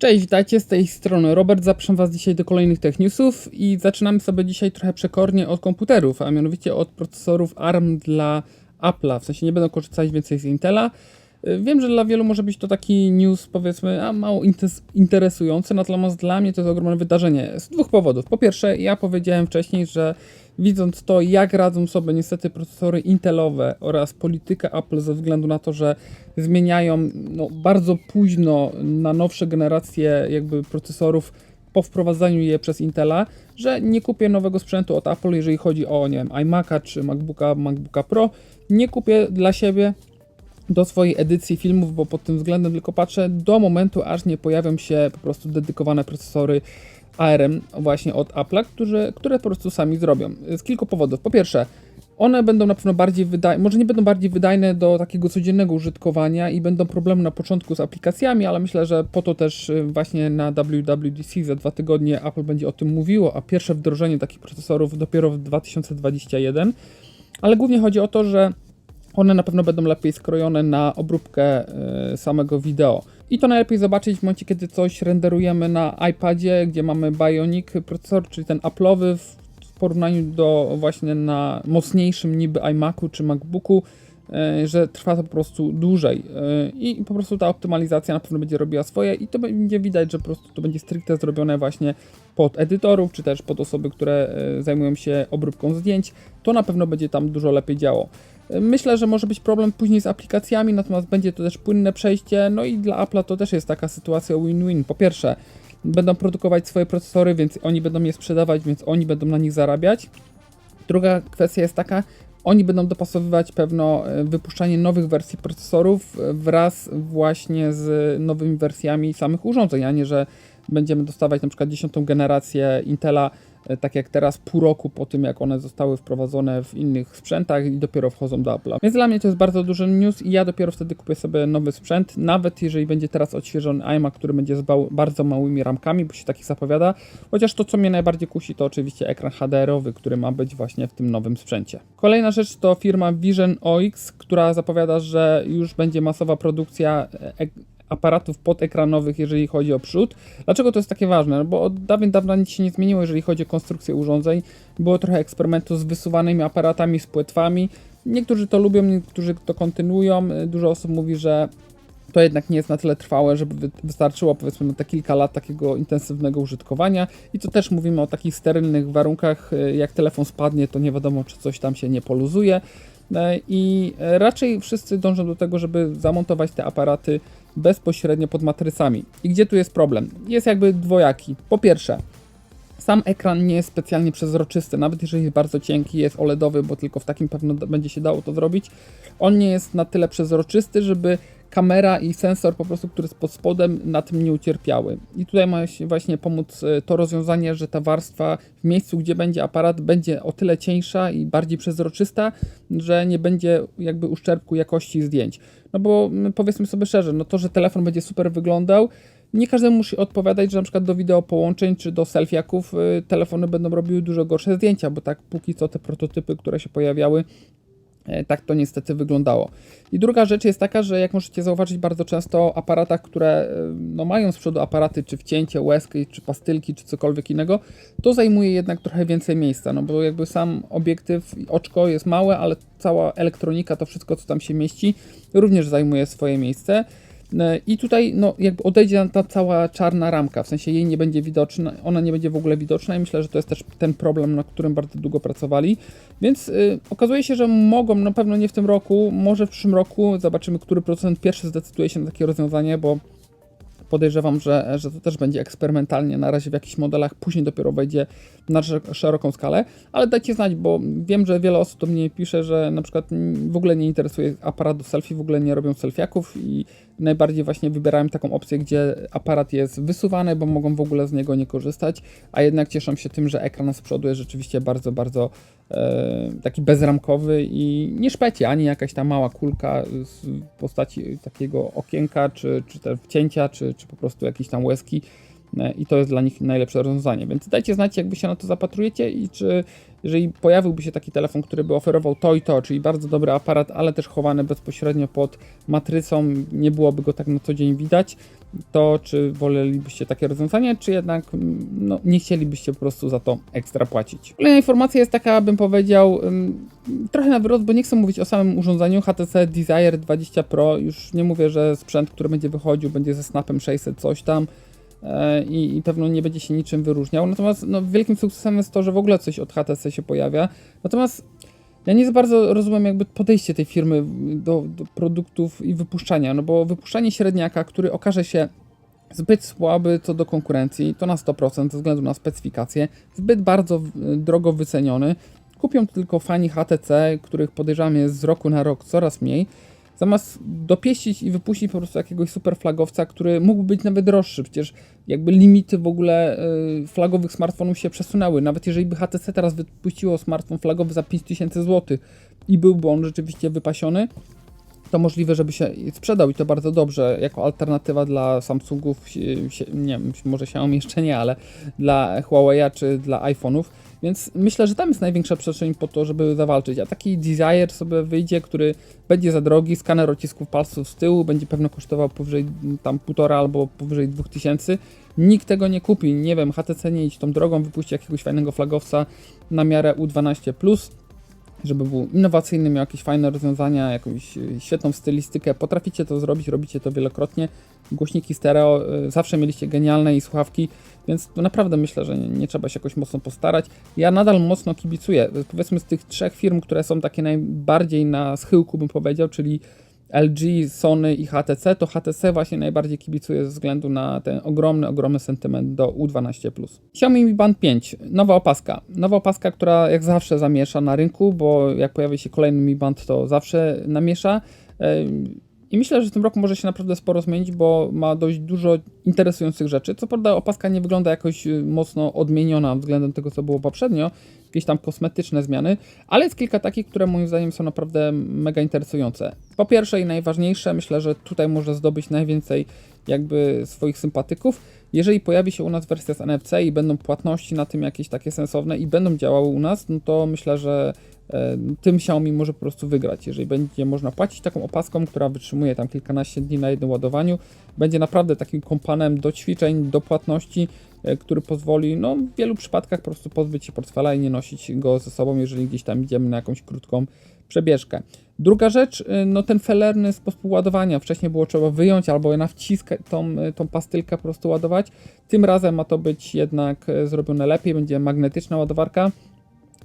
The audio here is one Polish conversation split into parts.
Cześć, witajcie z tej strony Robert. Zapraszam Was dzisiaj do kolejnych Tech Newsów i zaczynamy sobie dzisiaj trochę przekornie od komputerów, a mianowicie od procesorów ARM dla Apple'a. W sensie nie będę korzystać więcej z Intela. Wiem, że dla wielu może być to taki news, powiedzmy, a mało interesujący, natomiast dla mnie to jest ogromne wydarzenie z dwóch powodów. Po pierwsze, ja powiedziałem wcześniej, że widząc to, jak radzą sobie niestety procesory Intelowe oraz politykę Apple ze względu na to, że zmieniają no, bardzo późno na nowsze generacje jakby procesorów po wprowadzaniu je przez Intela, że nie kupię nowego sprzętu od Apple, jeżeli chodzi o, nie wiem, iMac'a czy MacBooka, MacBooka Pro. Nie kupię dla siebie do swojej edycji filmów, bo pod tym względem tylko patrzę do momentu, aż nie pojawią się po prostu dedykowane procesory ARM właśnie od Apple'a, które, które po prostu sami zrobią. Z kilku powodów. Po pierwsze, one będą na pewno bardziej wydajne, może nie będą bardziej wydajne do takiego codziennego użytkowania i będą problemy na początku z aplikacjami, ale myślę, że po to też y, właśnie na WWDC za dwa tygodnie Apple będzie o tym mówiło, a pierwsze wdrożenie takich procesorów dopiero w 2021. Ale głównie chodzi o to, że one na pewno będą lepiej skrojone na obróbkę y, samego wideo. I to najlepiej zobaczyć w momencie, kiedy coś renderujemy na iPadzie, gdzie mamy Bionic procesor, czyli ten Apple'owy w porównaniu do właśnie na mocniejszym niby iMacu czy MacBooku, y, że trwa to po prostu dłużej y, i po prostu ta optymalizacja na pewno będzie robiła swoje i to będzie widać, że po prostu to będzie stricte zrobione właśnie pod edytorów, czy też pod osoby, które zajmują się obróbką zdjęć, to na pewno będzie tam dużo lepiej działo. Myślę, że może być problem później z aplikacjami, natomiast będzie to też płynne przejście. No i dla Apple'a to też jest taka sytuacja win-win. Po pierwsze, będą produkować swoje procesory, więc oni będą je sprzedawać, więc oni będą na nich zarabiać. Druga kwestia jest taka, oni będą dopasowywać pewno e, wypuszczanie nowych wersji procesorów e, wraz właśnie z nowymi wersjami samych urządzeń, a nie, że będziemy dostawać na przykład dziesiątą generację Intela e, tak jak teraz, pół roku po tym, jak one zostały wprowadzone w innych sprzętach i dopiero wchodzą do Apple'a. Więc dla mnie to jest bardzo duży news i ja dopiero wtedy kupię sobie nowy sprzęt, nawet jeżeli będzie teraz odświeżony iMac, który będzie z bardzo małymi ramkami, bo się takich zapowiada. Chociaż to, co mnie najbardziej kusi, to oczywiście ekran HDR-owy, który ma być właśnie w tym nowym sprzęcie. Kolejna rzecz to firma Vision OX, która zapowiada, że już będzie masowa produkcja e- aparatów podekranowych, jeżeli chodzi o przód. Dlaczego to jest takie ważne? No bo od dawien dawna nic się nie zmieniło, jeżeli chodzi o konstrukcję urządzeń. Było trochę eksperymentu z wysuwanymi aparatami, z płetwami. Niektórzy to lubią, niektórzy to kontynuują. Dużo osób mówi, że to jednak nie jest na tyle trwałe, żeby wy- wystarczyło powiedzmy na te kilka lat takiego intensywnego użytkowania. I to też mówimy o takich sterylnych warunkach, y, jak telefon spadnie, to nie wiadomo, czy coś tam się nie poluzuje. E, I e, raczej wszyscy dążą do tego, żeby zamontować te aparaty bezpośrednio pod matrycami. I gdzie tu jest problem? Jest jakby dwojaki. Po pierwsze, sam ekran nie jest specjalnie przezroczysty, nawet jeżeli jest bardzo cienki, jest OLEDowy, bo tylko w takim pewno będzie się dało to zrobić. On nie jest na tyle przezroczysty, żeby kamera i sensor po prostu, który jest pod spodem, na tym nie ucierpiały. I tutaj ma właśnie pomóc e, to rozwiązanie, że ta warstwa w miejscu, gdzie będzie aparat, będzie o tyle cieńsza i bardziej przezroczysta, że nie będzie jakby uszczerbku jakości zdjęć. No bo powiedzmy sobie szczerze, no to, że telefon będzie super wyglądał, nie każdemu musi odpowiadać, że na przykład do wideo połączeń czy do selfiaków y, telefony będą robiły dużo gorsze zdjęcia, bo tak póki co te prototypy, które się pojawiały, tak to niestety wyglądało. I druga rzecz jest taka, że jak możecie zauważyć bardzo często aparatach, które e, no, mają z przodu aparaty, czy wcięcie, łezki, czy pastylki, czy cokolwiek innego, to zajmuje jednak trochę więcej miejsca, no bo jakby sam obiektyw oczko jest małe, ale cała elektronika, to wszystko co tam się mieści, również zajmuje swoje miejsce. E, I tutaj no, jakby odejdzie ta cała czarna ramka, w sensie jej nie będzie widoczna, ona nie będzie w ogóle widoczna i myślę, że to jest też ten problem, na którym bardzo długo pracowali. Więc y, okazuje się, że mogą, na pewno nie w tym roku, może w przyszłym roku, zobaczymy, który producent pierwszy zdecyduje się na takie rozwiązanie, bo podejrzewam, że, że to też będzie eksperymentalnie na razie w jakichś modelach, później dopiero wejdzie na sze- szeroką skalę, ale dajcie znać, bo wiem, że wiele osób do mnie pisze, że na przykład w ogóle nie interesuje aparat do selfie, w ogóle nie robią selfiaków i najbardziej właśnie wybierają taką opcję, gdzie aparat jest wysuwany, bo mogą w ogóle z niego nie korzystać, a jednak cieszą się tym, że ekran z przodu jest rzeczywiście bardzo, bardzo taki bezramkowy i nie szpecie, ani jakaś ta mała kulka z postaci takiego okienka, czy, czy wcięcia, czy, czy po prostu jakieś tam łezki. E, i to jest dla nich najlepsze rozwiązanie. Więc dajcie znać, jakby się na to zapatrujecie i czy jeżeli pojawiłby się taki telefon, który by oferował to i to, czyli bardzo dobry aparat, ale też chowany bezpośrednio pod matrycą, nie byłoby go tak na co dzień widać, to czy wolelibyście takie rozwiązanie, czy jednak mm, no, nie chcielibyście po prostu za to ekstra płacić. Kolejna informacja jest taka, bym powiedział, ym, trochę na wyrost, bo nie chcę mówić o samym urządzeniu HTC Desire 20 Pro, już nie mówię, że sprzęt, który będzie wychodził, będzie ze Snapem 600 coś tam, i, i pewno nie będzie się niczym wyróżniał. Natomiast no, wielkim sukcesem jest to, że w ogóle coś od HTC się pojawia. Natomiast ja nie za bardzo rozumiem jakby podejście tej firmy do, do produktów i wypuszczania, no bo wypuszczanie średniaka, który okaże się zbyt słaby co do konkurencji, to na 100% ze względu na specyfikację, zbyt bardzo drogo wyceniony. Kupią tylko fani HTC, których podejrzewam jest z roku na rok coraz mniej, zamiast dopieścić i wypuścić po prostu jakiegoś super flagowca, który mógłby być nawet droższy. Przecież jakby limity w ogóle y, flagowych smartfonów się przesunęły. Nawet jeżeli by HTC teraz wypuściło smartfon flagowy za 5000 zł i byłby on rzeczywiście wypasiony, to możliwe, żeby się sprzedał i to bardzo dobrze, jako alternatywa dla Samsungów, nie wiem, może Xiaomi jeszcze nie, ale dla Huawei'a czy dla iPhone'ów, więc myślę, że tam jest największa przestrzeń po to, żeby zawalczyć, a taki Desire sobie wyjdzie, który będzie za drogi, skaner odcisków palców z tyłu, będzie pewno kosztował powyżej tam półtora albo powyżej 2000, nikt tego nie kupi, nie wiem, HTC nie idź tą drogą, wypuści jakiegoś fajnego flagowca na miarę U12+, żeby był innowacyjny, miał jakieś fajne rozwiązania, jakąś y, świetną stylistykę. Potraficie to zrobić, robicie to wielokrotnie. Głośniki stereo, y, zawsze mieliście genialne i słuchawki, więc tu naprawdę myślę, że nie, nie trzeba się jakoś mocno postarać. Ja nadal mocno kibicuję. Y, Powiedzmy z tych trzech firm, które są takie najbardziej na schyłku, bym powiedział, czyli LG, Sony i HTC, to HTC właśnie najbardziej kibicuje ze względu na ten ogromny, ogromny sentyment do U12+. Xiaomi Mi Band 5, nowa opaska. Nowa opaska, która jak zawsze zamiesza na rynku, bo jak pojawi się kolejny Mi Band, to zawsze namiesza. I myślę, że w tym roku może się naprawdę sporo zmienić, bo ma dość dużo interesujących rzeczy. Co prawda opaska nie wygląda jakoś y, mocno odmieniona względem tego, co było poprzednio, jakieś tam kosmetyczne zmiany, ale jest kilka takich, które moim zdaniem są naprawdę mega interesujące. Po pierwsze i najważniejsze, myślę, że tutaj może zdobyć najwięcej jakby swoich sympatyków. Jeżeli pojawi się u nas wersja z NFC i będą płatności na tym jakieś takie sensowne i będą działały u nas, no to myślę, że tym Xiaomi może po prostu wygrać. Jeżeli będzie można płacić taką opaską, która wytrzymuje tam kilkanaście dni na jednym ładowaniu, będzie naprawdę takim kompanem do ćwiczeń, do płatności, e, który pozwoli no, w wielu przypadkach po prostu pozbyć się portfela i nie nosić go ze sobą, jeżeli gdzieś tam idziemy na jakąś krótką przebieżkę. Druga rzecz, y, no ten felerny sposób ładowania. Wcześniej było trzeba wyjąć albo na wcisk tą, tą pastylkę po prostu ładować. Tym razem ma to być jednak zrobione lepiej, będzie magnetyczna ładowarka.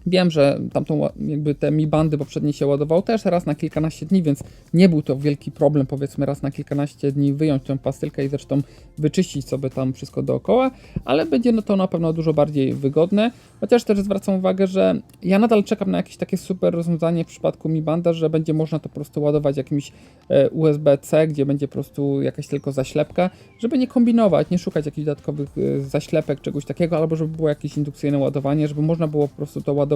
Wiem, że tamtą jakby te Mi Bandy poprzednie się ładował też raz na kilkanaście dni, więc nie był to wielki problem powiedzmy raz na kilkanaście dni wyjąć tę pastylkę i zresztą wyczyścić sobie tam wszystko dookoła, ale będzie no to na pewno dużo bardziej wygodne. Chociaż też zwracam uwagę, że ja nadal czekam na jakieś takie super rozwiązanie w przypadku Mi Banda, że będzie można to po prostu ładować jakimś e, USB-C, gdzie będzie po prostu jakaś tylko zaślepka, żeby nie kombinować, nie szukać jakichś dodatkowych e, zaślepek, czegoś takiego, albo żeby było jakieś indukcyjne ładowanie, żeby można było po prostu to ładować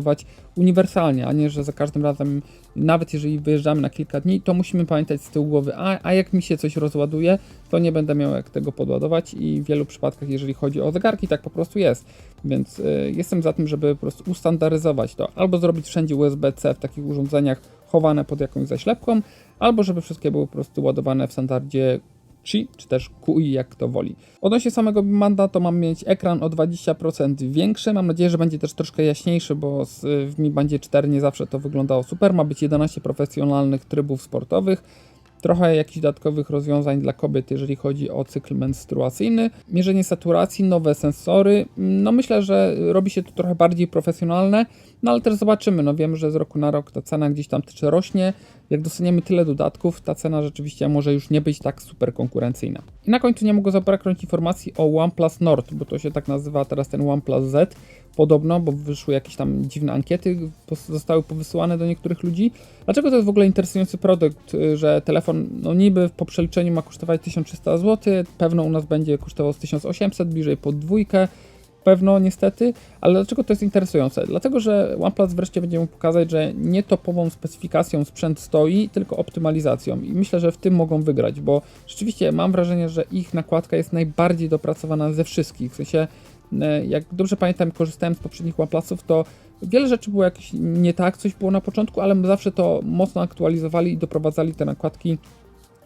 uniwersalnie, a nie, że za każdym razem, nawet jeżeli wyjeżdżamy na kilka dni, to musimy pamiętać z tyłu głowy, a, a jak mi się coś rozładuje, to nie będę miał jak tego podładować i w wielu przypadkach, jeżeli chodzi o zegarki, tak po prostu jest. Więc y, jestem za tym, żeby po prostu ustandaryzować to, albo zrobić wszędzie USB-C w takich urządzeniach chowane pod jakąś zaślepką, albo żeby wszystkie były po prostu ładowane w standardzie Qi, czy też QI, jak kto woli. Odnośnie samego Manda, to mam mieć ekran o 20% większy. Mam nadzieję, że będzie też troszkę jaśniejszy, bo w Mi Bandzie 4 nie zawsze to wyglądało super. Ma być 11 profesjonalnych trybów sportowych. Trochę jakichś dodatkowych rozwiązań dla kobiet, jeżeli chodzi o cykl menstruacyjny. Mierzenie saturacji, nowe sensory. No myślę, że robi się to trochę bardziej profesjonalne, no ale też zobaczymy. No wiem, że z roku na rok ta cena gdzieś tam też rośnie. Jak dostaniemy tyle dodatków, ta cena rzeczywiście może już nie być tak super konkurencyjna. I na końcu nie mogło zabraknąć informacji o OnePlus Nord, bo to się tak nazywa teraz ten OnePlus Z. Podobno, bo wyszły jakieś tam dziwne ankiety, zostały powysyłane do niektórych ludzi. Dlaczego to jest w ogóle interesujący produkt, y, że telefon, no niby po przeliczeniu ma kosztować 1300 zł, pewno u nas będzie kosztował z 1800, bliżej pod dwójkę. Pewno niestety, ale dlaczego to jest interesujące? Dlatego, że OnePlus wreszcie będzie mógł pokazać, że nie topową specyfikacją sprzęt stoi, tylko optymalizacją i myślę, że w tym mogą wygrać, bo rzeczywiście mam wrażenie, że ich nakładka jest najbardziej dopracowana ze wszystkich, w sensie e, jak dobrze pamiętam, korzystałem z poprzednich OnePlusów, to wiele rzeczy było jakieś nie tak, coś było na początku, ale zawsze to mocno aktualizowali i doprowadzali te nakładki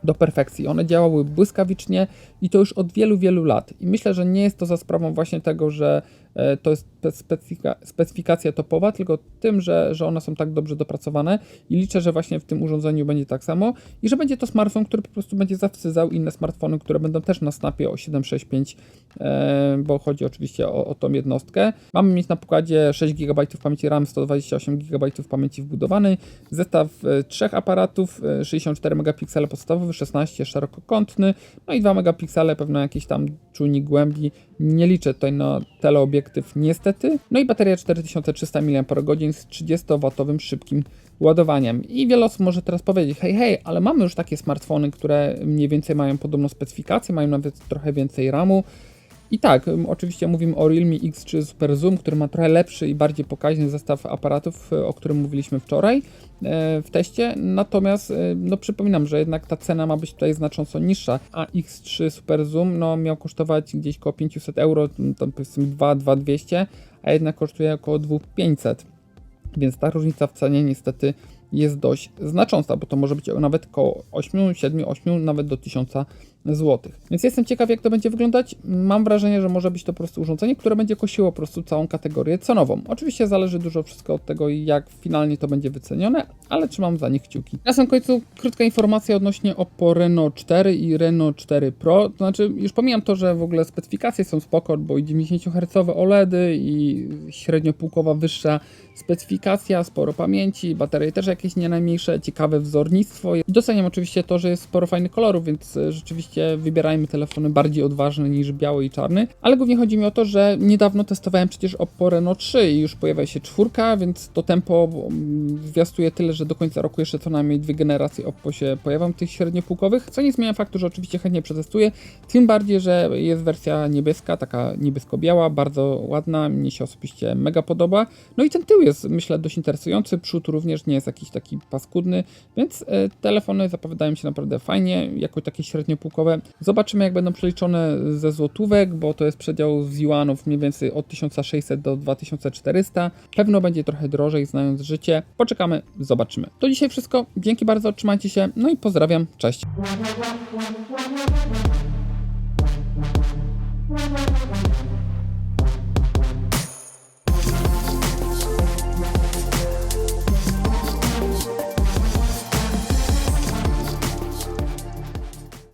do perfekcji. One działały błyskawicznie i to już od wielu, wielu lat. I myślę, że nie jest to za sprawą właśnie tego, że to jest spe- specyfika, specyfikacja topowa, tylko tym, że, że one są tak dobrze dopracowane i liczę, że właśnie w tym urządzeniu będzie tak samo i że będzie to smartfon, który po prostu będzie zawstydzał inne smartfony, które będą też na snapie o 765, e, bo chodzi oczywiście o, o tą jednostkę. Mamy mieć na pokładzie 6 GB pamięci RAM, 128 GB pamięci wbudowanej, zestaw e, trzech aparatów, e, 64 megapiksele podstawowy, 16 szerokokątny, no i 2 megapiksele, pewno jakiś tam czujnik głębi. Nie liczę tutaj na teleobiektyw niestety. No i bateria 4300 mAh z 30W szybkim ładowaniem. I wiele osób może teraz powiedzieć, hej, hej, ale mamy już takie smartfony, które mniej więcej mają podobną specyfikację, mają nawet trochę więcej RAMu. I tak, oczywiście mówimy o Realme X3 Super Zoom, który ma trochę lepszy i bardziej pokaźny zestaw aparatów, e, o którym mówiliśmy wczoraj e, w teście. Natomiast, e, no przypominam, że jednak ta cena ma być tutaj znacząco niższa, a X3 Super Zoom no, miał kosztować gdzieś około 500 euro, tam powiedzmy 2, 2200, a jednak kosztuje około 2500. Więc ta różnica w cenie niestety jest dość znacząca, bo to może być nawet około 8, 7, 8, nawet do 1000 zł. Więc jestem ciekaw, jak to będzie wyglądać. Mam wrażenie, że może być to po prostu urządzenie, które będzie kosiło po prostu całą kategorię cenową. Oczywiście zależy dużo wszystko od tego, jak finalnie to będzie wycenione, ale trzymam za nich kciuki. Na samym końcu krótka informacja odnośnie Oppo Reno 4 i Reno 4 Pro. To znaczy, już pomijam to, że w ogóle specyfikacje są spoko, bo i 90 Hz OLEDy i średniopółkowa wyższa specyfikacja, sporo pamięci, baterie też jakieś nie najmniejsze, ciekawe wzornictwo. Doceniam oczywiście to, że jest sporo fajnych kolorów, więc e, rzeczywiście wybierajmy telefony bardziej odważne niż biały i czarny. Ale głównie chodzi mi o to, że niedawno testowałem przecież Oppo Reno 3 i już pojawia się czwórka, więc to tempo zwiastuje tyle, że do końca roku jeszcze co najmniej dwie generacje Oppo się pojawią tych średniopółkowych, co nie zmienia faktu, że oczywiście chętnie przetestuję, tym bardziej, że jest wersja niebieska, taka niebiesko-biała, bardzo ładna, mnie się osobiście mega podoba. No i ten tył jest myślę dość interesujący, przód również nie jest jakiś taki paskudny, więc e, telefony zapowiadają się naprawdę fajnie, jako takie średniopółkowe. Zobaczymy jak będą przeliczone ze złotówek, bo to jest przedział z juanów mniej więcej od 1600 do 2400. Pewno będzie trochę drożej, znając życie. Poczekamy, zobaczymy. To dzisiaj wszystko. Dzięki bardzo, trzymajcie się, no i pozdrawiam, cześć. Thank you.